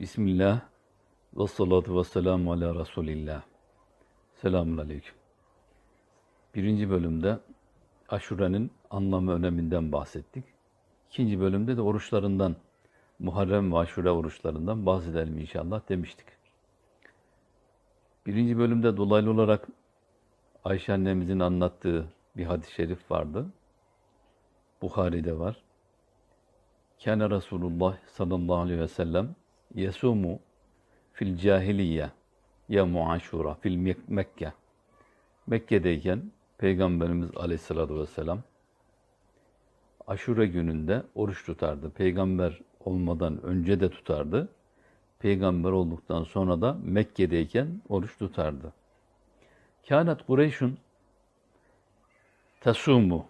Bismillah ve salatu ve selamu ala Resulillah. Selamun aleyküm. Birinci bölümde aşurenin anlamı öneminden bahsettik. İkinci bölümde de oruçlarından, Muharrem ve aşure oruçlarından bahsedelim inşallah demiştik. Birinci bölümde dolaylı olarak Ayşe annemizin anlattığı bir hadis-i şerif vardı. Bukhari'de var. Kâne Resulullah sallallahu aleyhi ve sellem yesumu fil cahiliye ya muaşura fil Mek- Mekke. Mekke'deyken Peygamberimiz aleyhissalatü vesselam aşure gününde oruç tutardı. Peygamber olmadan önce de tutardı. Peygamber olduktan sonra da Mekke'deyken oruç tutardı. Kânet Kureyş'un tesumu.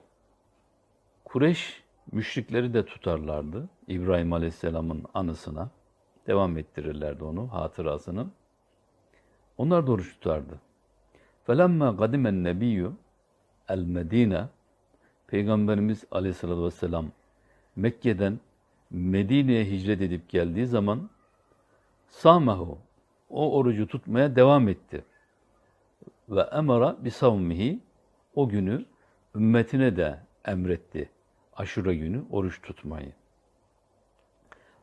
Kureyş müşrikleri de tutarlardı. İbrahim Aleyhisselam'ın anısına. Devam ettirirlerdi onu, hatırasını. Onlar da oruç tutardı. فَلَمَّا قَدِمَ النَّبِيُّ el-Medine Peygamberimiz Aleyhisselatü Vesselam Mekke'den Medine'ye hicret edip geldiği zaman samahu o orucu tutmaya devam etti. Ve emara bi savmihi o günü ümmetine de emretti. Aşure günü oruç tutmayı.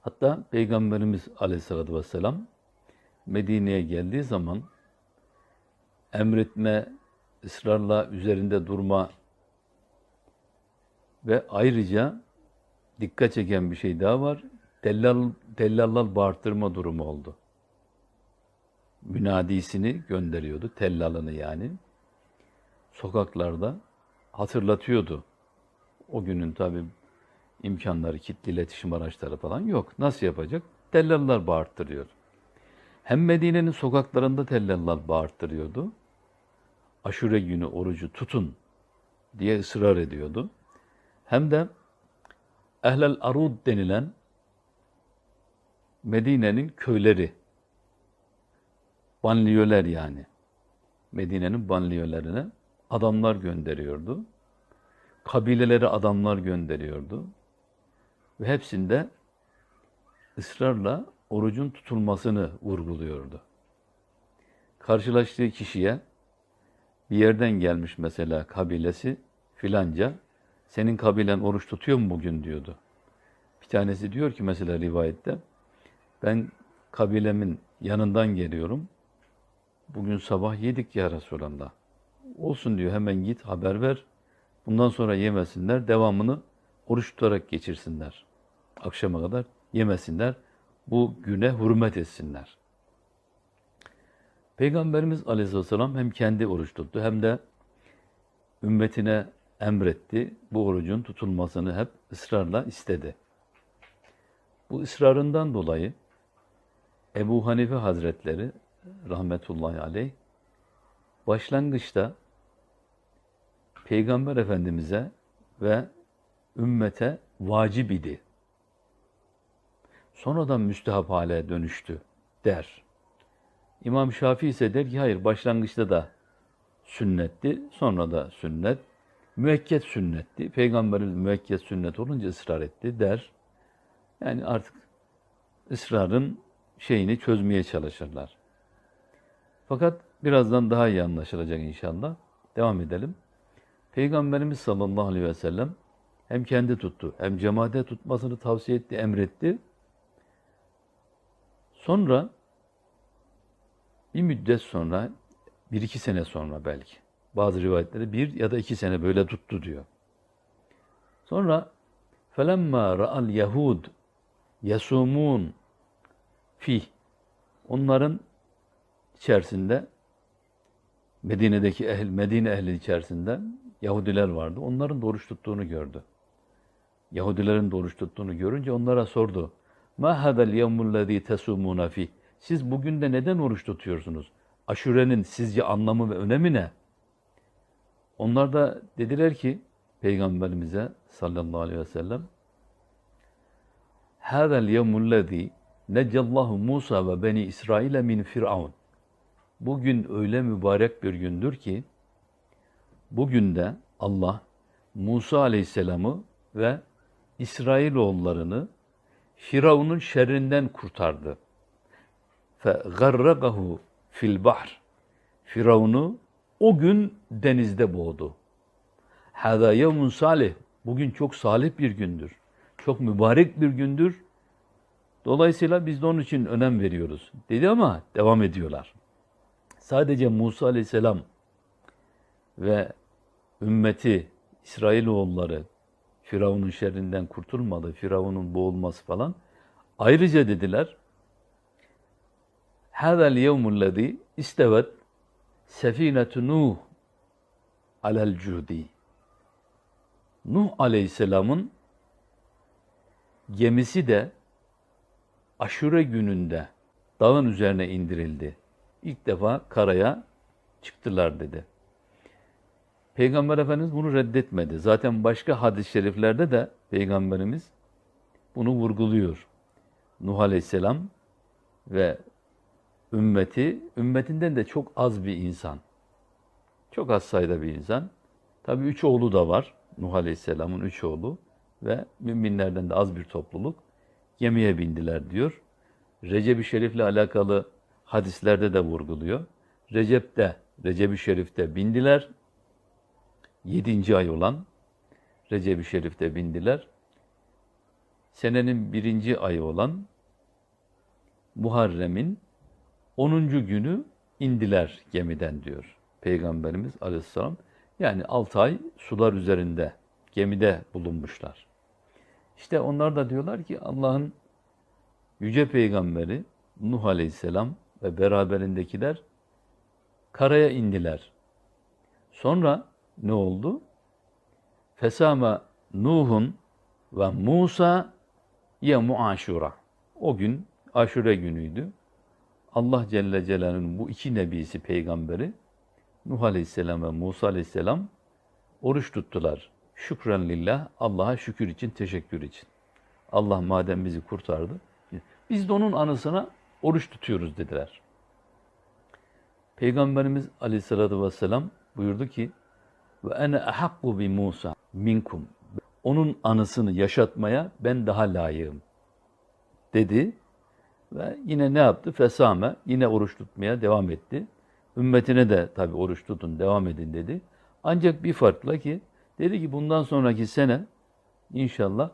Hatta Peygamberimiz Aleyhisselatü Vesselam Medine'ye geldiği zaman emretme, ısrarla üzerinde durma ve ayrıca dikkat çeken bir şey daha var. Tellal, tellallar bağırtırma durumu oldu. Münadisini gönderiyordu, tellalını yani. Sokaklarda hatırlatıyordu. O günün tabi imkanları, kitli iletişim araçları falan yok. Nasıl yapacak? Tellallar bağırttırıyor. Hem Medine'nin sokaklarında tellallar bağırttırıyordu. Aşure günü orucu tutun diye ısrar ediyordu. Hem de Ehlel Arud denilen Medine'nin köyleri, banliyöler yani. Medine'nin banliyölerine adamlar gönderiyordu. Kabileleri adamlar gönderiyordu. Ve hepsinde ısrarla orucun tutulmasını vurguluyordu. Karşılaştığı kişiye bir yerden gelmiş mesela kabilesi filanca senin kabilen oruç tutuyor mu bugün diyordu. Bir tanesi diyor ki mesela rivayette ben kabilemin yanından geliyorum. Bugün sabah yedik ya Resulallah. Olsun diyor hemen git haber ver. Bundan sonra yemesinler. Devamını oruç tutarak geçirsinler. Akşama kadar yemesinler. Bu güne hürmet etsinler. Peygamberimiz Aleyhisselam hem kendi oruç tuttu hem de ümmetine emretti. Bu orucun tutulmasını hep ısrarla istedi. Bu ısrarından dolayı Ebu Hanife Hazretleri rahmetullahi aleyh başlangıçta Peygamber Efendimiz'e ve ümmete vacip idi. Sonradan müstehap hale dönüştü der. İmam Şafii ise der ki hayır başlangıçta da sünnetti, sonra da sünnet. Müekket sünnetti. Peygamberimiz müekket sünnet olunca ısrar etti der. Yani artık ısrarın şeyini çözmeye çalışırlar. Fakat birazdan daha iyi anlaşılacak inşallah. Devam edelim. Peygamberimiz sallallahu aleyhi ve sellem hem kendi tuttu hem cemaate tutmasını tavsiye etti, emretti. Sonra bir müddet sonra, bir iki sene sonra belki, bazı rivayetlerde bir ya da iki sene böyle tuttu diyor. Sonra فَلَمَّا رَأَ الْيَهُودِ يَسُومُونَ fi Onların içerisinde Medine'deki ehl, Medine ehli içerisinde Yahudiler vardı. Onların da oruç tuttuğunu gördü. Yahudilerin de oruç tuttuğunu görünce onlara sordu. Ma hadal yevmul lezî tesumûne fih. Siz bugün de neden oruç tutuyorsunuz? Aşurenin sizce anlamı ve önemi ne? Onlar da dediler ki Peygamberimize sallallahu aleyhi ve sellem Hâzel yevmul lezî necallahu Musa ve beni İsrail'e min firavun. Bugün öyle mübarek bir gündür ki bugün de Allah Musa aleyhisselamı ve İsrailoğullarını Firavun'un şerrinden kurtardı. فَغَرَّقَهُ fil bahr. Firavun'u o gün denizde boğdu. Hâzâ yevmun salih. Bugün çok salih bir gündür. Çok mübarek bir gündür. Dolayısıyla biz de onun için önem veriyoruz. Dedi ama devam ediyorlar. Sadece Musa aleyhisselam ve ümmeti, İsrailoğulları Firavun'un şerrinden kurtulmadı. Firavun'un boğulması falan. Ayrıca dediler Hâzel yevmullezî istevet sefinetu Nuh alel cudi. Nuh aleyhisselamın gemisi de aşure gününde dağın üzerine indirildi. İlk defa karaya çıktılar dedi. Peygamber Efendimiz bunu reddetmedi. Zaten başka hadis-i şeriflerde de Peygamberimiz bunu vurguluyor. Nuh Aleyhisselam ve ümmeti, ümmetinden de çok az bir insan. Çok az sayıda bir insan. Tabii üç oğlu da var. Nuh Aleyhisselam'ın üç oğlu ve müminlerden de az bir topluluk gemiye bindiler diyor. Recep-i Şerif'le alakalı hadislerde de vurguluyor. Recep'te, Recep-i Şerif'te bindiler. Yedinci ay olan Recep-i Şerif'te bindiler. Senenin birinci ayı olan Muharrem'in 10. günü indiler gemiden diyor Peygamberimiz Aleyhisselam. Yani 6 ay sular üzerinde gemide bulunmuşlar. İşte onlar da diyorlar ki Allah'ın yüce peygamberi Nuh Aleyhisselam ve beraberindekiler karaya indiler. Sonra ne oldu? Fesama Nuhun ve Musa ya muaşura. O gün aşure günüydü. Allah Celle Celaluhu'nun bu iki nebisi peygamberi Nuh Aleyhisselam ve Musa Aleyhisselam oruç tuttular. Şükran lillah, Allah'a şükür için, teşekkür için. Allah madem bizi kurtardı, biz de onun anısına oruç tutuyoruz dediler. Peygamberimiz Aleyhisselatü Vesselam buyurdu ki, ve ene ahakku bi Musa minkum. Onun anısını yaşatmaya ben daha layığım dedi. Ve yine ne yaptı? Fesame, yine oruç tutmaya devam etti. Ümmetine de tabi oruç tutun, devam edin dedi. Ancak bir farkla ki, dedi ki bundan sonraki sene inşallah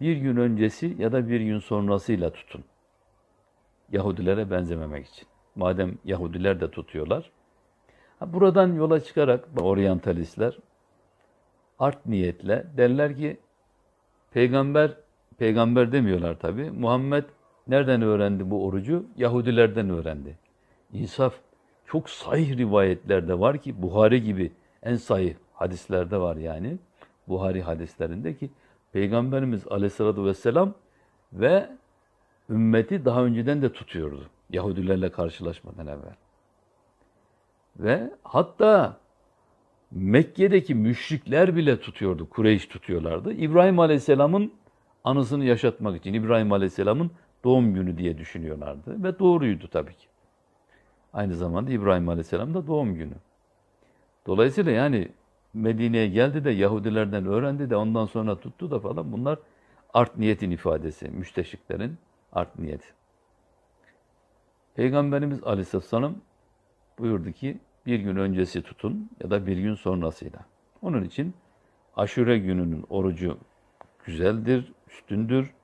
bir gün öncesi ya da bir gün sonrasıyla tutun. Yahudilere benzememek için. Madem Yahudiler de tutuyorlar. Buradan yola çıkarak oryantalistler art niyetle derler ki peygamber peygamber demiyorlar tabi. Muhammed nereden öğrendi bu orucu? Yahudilerden öğrendi. İnsaf çok sahih rivayetlerde var ki Buhari gibi en sahih hadislerde var yani. Buhari hadislerinde ki Peygamberimiz aleyhissalatü vesselam ve ümmeti daha önceden de tutuyordu. Yahudilerle karşılaşmadan evvel. Ve hatta Mekke'deki müşrikler bile tutuyordu. Kureyş tutuyorlardı. İbrahim Aleyhisselam'ın anısını yaşatmak için İbrahim Aleyhisselam'ın doğum günü diye düşünüyorlardı. Ve doğruydu tabii ki. Aynı zamanda İbrahim Aleyhisselam da doğum günü. Dolayısıyla yani Medine'ye geldi de Yahudilerden öğrendi de ondan sonra tuttu da falan bunlar art niyetin ifadesi. Müsteşiklerin art niyeti. Peygamberimiz Aleyhisselam buyurdu ki bir gün öncesi tutun ya da bir gün sonrasıyla. Onun için aşure gününün orucu güzeldir, üstündür,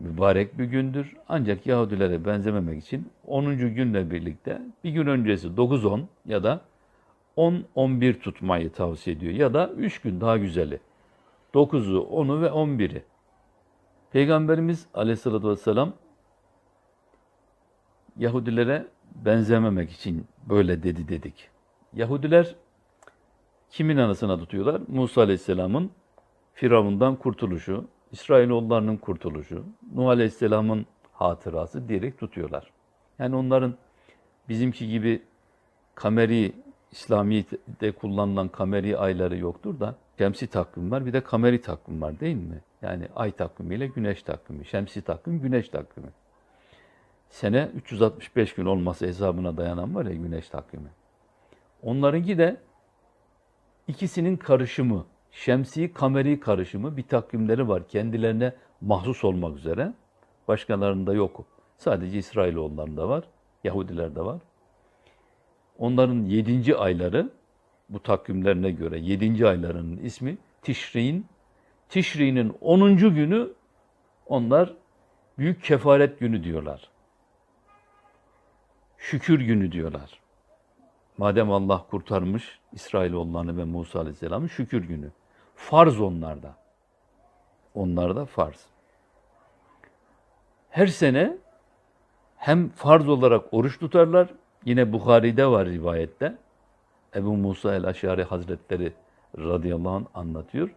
mübarek bir gündür. Ancak Yahudilere benzememek için 10. günle birlikte bir gün öncesi 9-10 ya da 10-11 tutmayı tavsiye ediyor. Ya da 3 gün daha güzeli. 9'u, 10'u ve 11'i. Peygamberimiz aleyhissalatü vesselam Yahudilere benzememek için böyle dedi dedik. Yahudiler kimin anısına tutuyorlar? Musa Aleyhisselam'ın Firavundan kurtuluşu, İsrailoğullarının kurtuluşu, Nuh Aleyhisselam'ın hatırası diyerek tutuyorlar. Yani onların bizimki gibi kameri, İslamiyet'te kullanılan kameri ayları yoktur da şemsi takvim var bir de kameri takvim var değil mi? Yani ay takvimiyle güneş takvimi, şemsi takvim, güneş takvimi sene 365 gün olması hesabına dayanan var ya güneş takvimi. Onlarınki de ikisinin karışımı, şemsi kameri karışımı bir takvimleri var. Kendilerine mahsus olmak üzere. Başkalarında yok. Sadece İsrailoğullarında var, Yahudilerde var. Onların yedinci ayları, bu takvimlerine göre yedinci aylarının ismi Tişri'in. Tişri'nin 10. günü onlar büyük kefaret günü diyorlar. Şükür günü diyorlar. Madem Allah kurtarmış İsrailoğullarını ve Musa Aleyhisselam'ı şükür günü. Farz onlarda. Onlarda farz. Her sene hem farz olarak oruç tutarlar. Yine Bukhari'de var rivayette. Ebu Musa el-Aşari Hazretleri radıyallahu anh anlatıyor.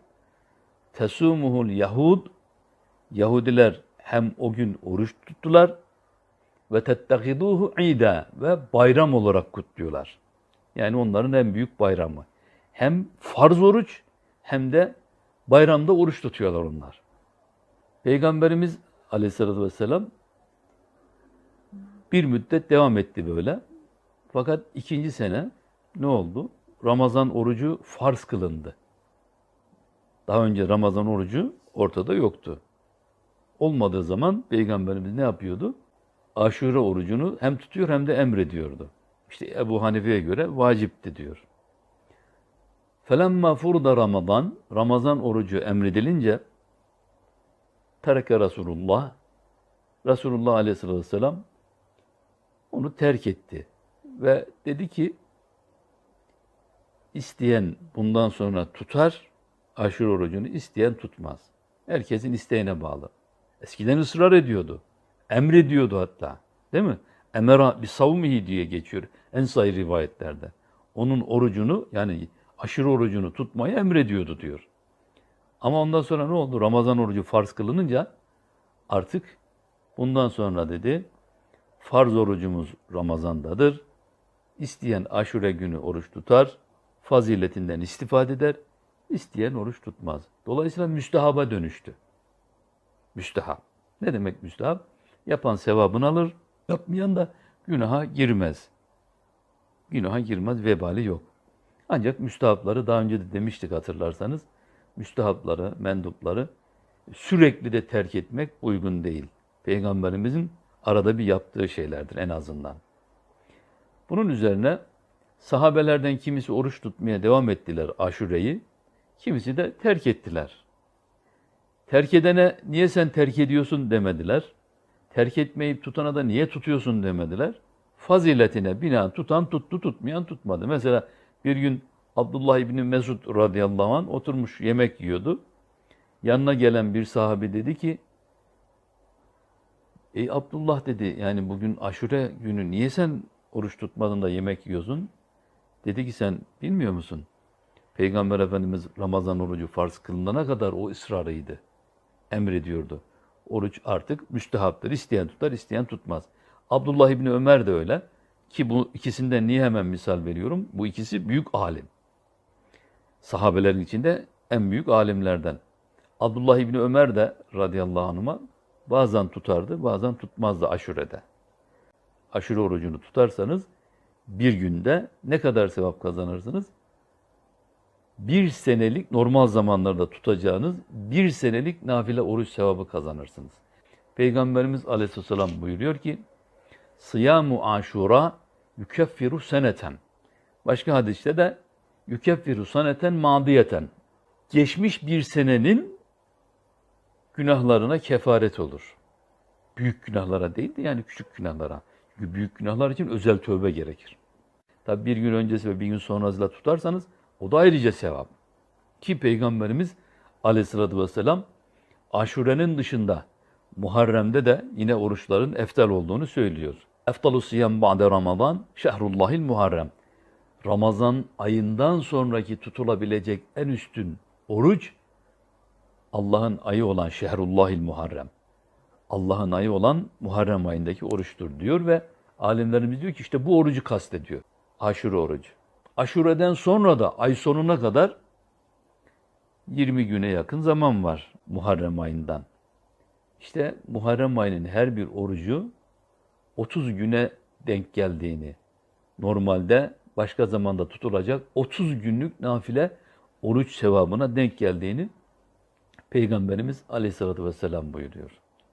Tesumuhul Yahud Yahudiler hem o gün oruç tuttular ve tettehiduhu ida ve bayram olarak kutluyorlar. Yani onların en büyük bayramı. Hem farz oruç hem de bayramda oruç tutuyorlar onlar. Peygamberimiz aleyhissalatü vesselam bir müddet devam etti böyle. Fakat ikinci sene ne oldu? Ramazan orucu farz kılındı. Daha önce Ramazan orucu ortada yoktu. Olmadığı zaman Peygamberimiz ne yapıyordu? Aşure orucunu hem tutuyor hem de emrediyordu. İşte Ebu Hanife'ye göre vacipti diyor. Felemma furda Ramazan, Ramazan orucu emredilince terke Resulullah, Resulullah aleyhissalatü vesselam onu terk etti. Ve dedi ki, isteyen bundan sonra tutar, aşure orucunu isteyen tutmaz. Herkesin isteğine bağlı. Eskiden ısrar ediyordu. Emrediyordu hatta. Değil mi? Emera bir savmihi diye geçiyor en sayı rivayetlerde. Onun orucunu yani aşırı orucunu tutmayı emrediyordu diyor. Ama ondan sonra ne oldu? Ramazan orucu farz kılınınca artık bundan sonra dedi farz orucumuz Ramazan'dadır. İsteyen aşure günü oruç tutar, faziletinden istifade eder, isteyen oruç tutmaz. Dolayısıyla müstehaba dönüştü. Müstehap. Ne demek müstehap? Yapan sevabını alır, yapmayan da günaha girmez. Günaha girmez, vebali yok. Ancak müstehapları daha önce de demiştik hatırlarsanız, müstehapları, mendupları sürekli de terk etmek uygun değil. Peygamberimizin arada bir yaptığı şeylerdir en azından. Bunun üzerine sahabelerden kimisi oruç tutmaya devam ettiler aşureyi, kimisi de terk ettiler. Terk edene niye sen terk ediyorsun demediler. Terk etmeyip tutana da niye tutuyorsun demediler. Faziletine binaen tutan tuttu, tutmayan tutmadı. Mesela bir gün Abdullah İbni Mesud radıyallahu anh oturmuş yemek yiyordu. Yanına gelen bir sahabi dedi ki, Ey Abdullah dedi, yani bugün aşure günü niye sen oruç tutmadın da yemek yiyorsun? Dedi ki sen bilmiyor musun? Peygamber Efendimiz Ramazan orucu farz kılınana kadar o ısrarıydı. Emrediyordu. Oruç artık müstehaptır. İsteyen tutar, isteyen tutmaz. Abdullah İbni Ömer de öyle. Ki bu ikisinden niye hemen misal veriyorum? Bu ikisi büyük alim. Sahabelerin içinde en büyük alimlerden. Abdullah İbni Ömer de radıyallahu anh'a bazen tutardı, bazen tutmazdı aşurede. Aşure orucunu tutarsanız bir günde ne kadar sevap kazanırsınız? Bir senelik normal zamanlarda tutacağınız bir senelik nafile oruç sevabı kazanırsınız. Peygamberimiz aleyhisselam buyuruyor ki, Sıyamu aşura yükeffiru seneten. Başka hadiste de yükeffiru seneten madiyeten. Geçmiş bir senenin günahlarına kefaret olur. Büyük günahlara değil de yani küçük günahlara. Çünkü büyük günahlar için özel tövbe gerekir. Tabi bir gün öncesi ve bir gün sonrasıyla tutarsanız o da ayrıca sevap. Ki Peygamberimiz aleyhissalatü vesselam aşurenin dışında Muharrem'de de yine oruçların eftal olduğunu söylüyor. Eftalu siyam ba'de Ramazan şehrullahil muharrem. Ramazan ayından sonraki tutulabilecek en üstün oruç Allah'ın ayı olan şehrullahil muharrem. Allah'ın ayı olan Muharrem ayındaki oruçtur diyor ve alimlerimiz diyor ki işte bu orucu kastediyor. Aşure orucu. Aşureden sonra da ay sonuna kadar 20 güne yakın zaman var Muharrem ayından. İşte Muharrem ayının her bir orucu 30 güne denk geldiğini, normalde başka zamanda tutulacak 30 günlük nafile oruç sevabına denk geldiğini Peygamberimiz aleyhissalatü vesselam buyuruyor.